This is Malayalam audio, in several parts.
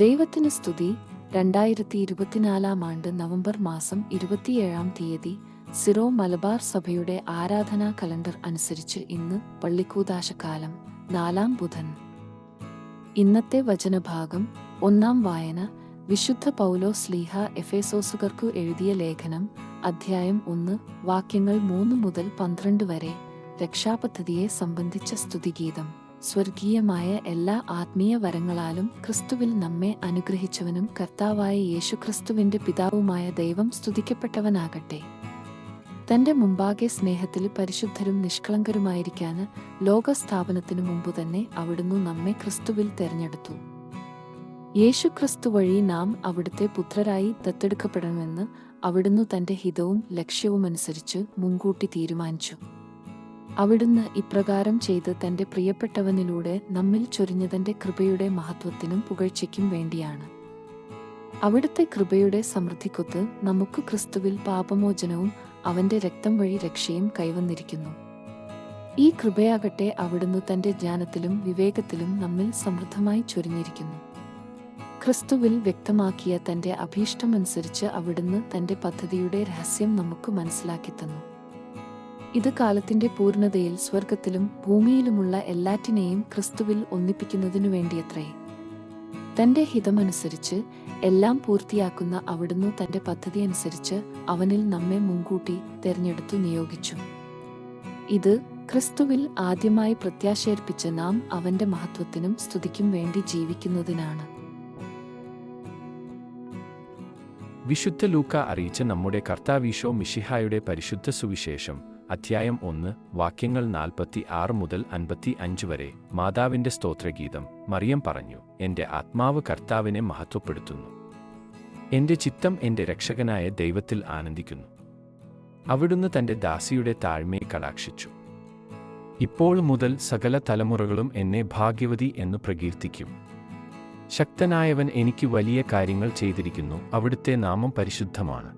ദൈവത്തിന് സ്തുതി. രണ്ടായിരത്തി ഇരുപത്തിനാലാം ആണ്ട് നവംബർ മാസം ഇരുപത്തിയേഴാം തീയതി സിറോ മലബാർ സഭയുടെ ആരാധനാ കലണ്ടർ അനുസരിച്ച് ഇന്ന് പള്ളിക്കൂതാശക്കാലം നാലാം ബുധൻ. ഇന്നത്തെ വചനഭാഗം ഒന്നാം വായന വിശുദ്ധ പൗലോ സ്ലീഹ എഫേസോസുകർക്കു എഴുതിയ ലേഖനം അധ്യായം ഒന്ന് വാക്യങ്ങൾ മൂന്ന് മുതൽ പന്ത്രണ്ട് വരെ രക്ഷാപദ്ധതിയെ സംബന്ധിച്ച സ്തുതിഗീതം. സ്വർഗീയമായ എല്ലാ ആത്മീയ വരങ്ങളാലും ക്രിസ്തുവിൽ നമ്മെ അനുഗ്രഹിച്ചവനും കർത്താവായ യേശുക്രിസ്തുവിന്റെ പിതാവുമായ ദൈവം സ്തുതിക്കപ്പെട്ടവനാകട്ടെ. തന്റെ മുമ്പാകെ സ്നേഹത്തിൽ പരിശുദ്ധരും നിഷ്കളങ്കരുമായിരിക്കാന് ലോകസ്ഥാപനത്തിനു മുമ്പ് തന്നെ അവിടുന്ന് നമ്മെ ക്രിസ്തുവിൽ തെരഞ്ഞെടുത്തു. യേശു ക്രിസ്തു വഴി നാം അവിടുത്തെ പുത്രരായി ദത്തെടുക്കപ്പെടണമെന്ന് അവിടുന്ന് തന്റെ ഹിതവും ലക്ഷ്യവുമനുസരിച്ച് മുൻകൂട്ടി തീരുമാനിച്ചു. അവിടുന്ന് ഇപ്രകാരം ചെയ്ത് തന്റെ പ്രിയപ്പെട്ടവനിലൂടെ നമ്മിൽ ചൊരിഞ്ഞതന്റെ കൃപയുടെ മഹത്വത്തിനും പുകഴ്ചയ്ക്കും വേണ്ടിയാണ്. അവിടുത്തെ കൃപയുടെ സമൃദ്ധിക്കൊത്ത് നമുക്ക് ക്രിസ്തുവിൽ പാപമോചനവും അവന്റെ രക്തം വഴി രക്ഷയും കൈവന്നിരിക്കുന്നു. ഈ കൃപയാകട്ടെ അവിടുന്ന് തന്റെ ജ്ഞാനത്തിലും വിവേകത്തിലും നമ്മിൽ സമൃദ്ധമായി ചൊരിഞ്ഞിരിക്കുന്നു. ക്രിസ്തുവിൽ വ്യക്തമാക്കിയ തന്റെ അഭീഷ്ടമനുസരിച്ച് അവിടുന്ന് തന്റെ പദ്ധതിയുടെ രഹസ്യം നമുക്ക് മനസ്സിലാക്കി തന്നു. ഇത് കാലത്തിന്റെ പൂർണതയിൽ സ്വർഗത്തിലും ഭൂമിയിലുമുള്ള എല്ലാറ്റിനെയും ക്രിസ്തുവിൽ ഒന്നിപ്പിക്കുന്നതിനു വേണ്ടിയത്രേ. തന്റെ ഹിതമനുസരിച്ച് എല്ലാം പൂർത്തിയാക്കുന്ന അവിടുന്ന് തന്റെ പദ്ധതി അനുസരിച്ച് അവനിൽ നമ്മെ മുൻകൂട്ടി തെരഞ്ഞെടുത്തു നിയോഗിച്ചു. ഇത് ക്രിസ്തുവിൽ ആദ്യമായി പ്രത്യാശേർപ്പിച്ച നാം അവന്റെ മഹത്വത്തിനും സ്തുതിക്കും വേണ്ടി ജീവിക്കുന്നതിനാണ്. വിശുദ്ധ ലൂക്ക അറിയിച്ച നമ്മുടെ കർത്താവീശോ മിഷിഹായുടെ പരിശുദ്ധ സുവിശേഷം അധ്യായം ഒന്ന് വാക്യങ്ങൾ നാൽപ്പത്തി ആറ് മുതൽ അൻപത്തി അഞ്ച് വരെ മാതാവിന്റെ സ്തോത്രഗീതം. മറിയം പറഞ്ഞു എന്റെ ആത്മാവ് കർത്താവിനെ മഹത്വപ്പെടുത്തുന്നു. എന്റെ ചിത്തം എന്റെ രക്ഷകനായ ദൈവത്തിൽ ആനന്ദിക്കുന്നു. അവിടുന്ന് തന്റെ ദാസിയുടെ താഴ്മയെ കടാക്ഷിച്ചു. ഇപ്പോൾ മുതൽ സകല തലമുറകളും എന്നെ ഭാഗ്യവതി എന്ന് പ്രകീർത്തിക്കും. ശക്തനായവൻ എനിക്ക് വലിയ കാര്യങ്ങൾ ചെയ്തിരിക്കുന്നു അവിടുത്തെ നാമം പരിശുദ്ധമാണ്.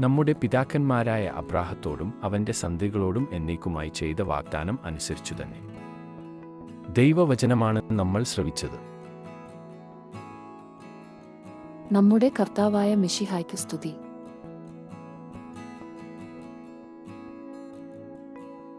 നമ്മുടെ പിതാക്കന്മാരായ അബ്രാഹത്തോടും അവന്റെ സന്ധികളോടും എന്നേക്കുമായി ചെയ്ത വാഗ്ദാനം അനുസരിച്ചു തന്നെ. ദൈവവചനമാണ് നമ്മൾ ശ്രവിച്ചത്. നമ്മുടെ കർത്താവായ മിഷിഹായ്ക്ക് സ്തുതി.